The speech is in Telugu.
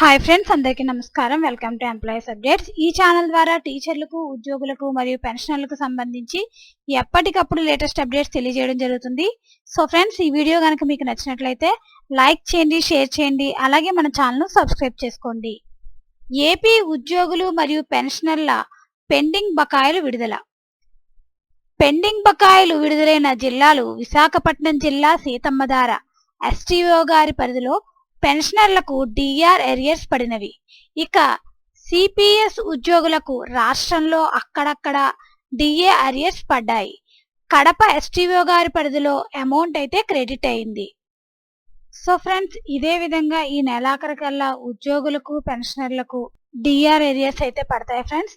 హాయ్ ఫ్రెండ్స్ అందరికీ నమస్కారం. వెల్కమ్ టు ఎంప్లాయీస్ అప్డేట్స్ ఈ ఛానల్ ద్వారా టీచర్లకు ఉద్యోగులకు మరియు పెన్షనర్లకు సంబంధించి ఎప్పటికప్పుడు లేటెస్ట్ అప్డేట్స్ తెలియజేయడం జరుగుతుంది. సో ఫ్రెండ్స్ ఈ వీడియో కనుక మీకు నచ్చినట్లయితే లైక్ చేయండి షేర్ చేయండి అలాగే మన ఛానల్ను సబ్స్క్రైబ్ చేసుకోండి. ఏపీ ఉద్యోగులు మరియు పెన్షనర్ల పెండింగ్ బకాయిలు విడుదల. పెండింగ్ బకాయిలు విడుదలైన జిల్లాలు విశాఖపట్నం జిల్లా సీతమ్మధార ఎస్టీఓ గారి పరిధిలో పెన్షనర్లకు డిఆర్ ఎరియర్స్ పడినవి. ఇక సిపిఎస్ ఉద్యోగులకు రాష్ట్రంలో అక్కడక్కడ డిఏ అరియర్స్ పడ్డాయి. కడప ఎస్టీఓ గారి పరిధిలో అమౌంట్ అయితే క్రెడిట్ అయింది. సో ఫ్రెండ్స్ ఇదే విధంగా ఈ నెలాఖరికల్లా ఉద్యోగులకు పెన్షనర్లకు డిఆర్ ఏరియాస్ అయితే పడతాయి ఫ్రెండ్స్.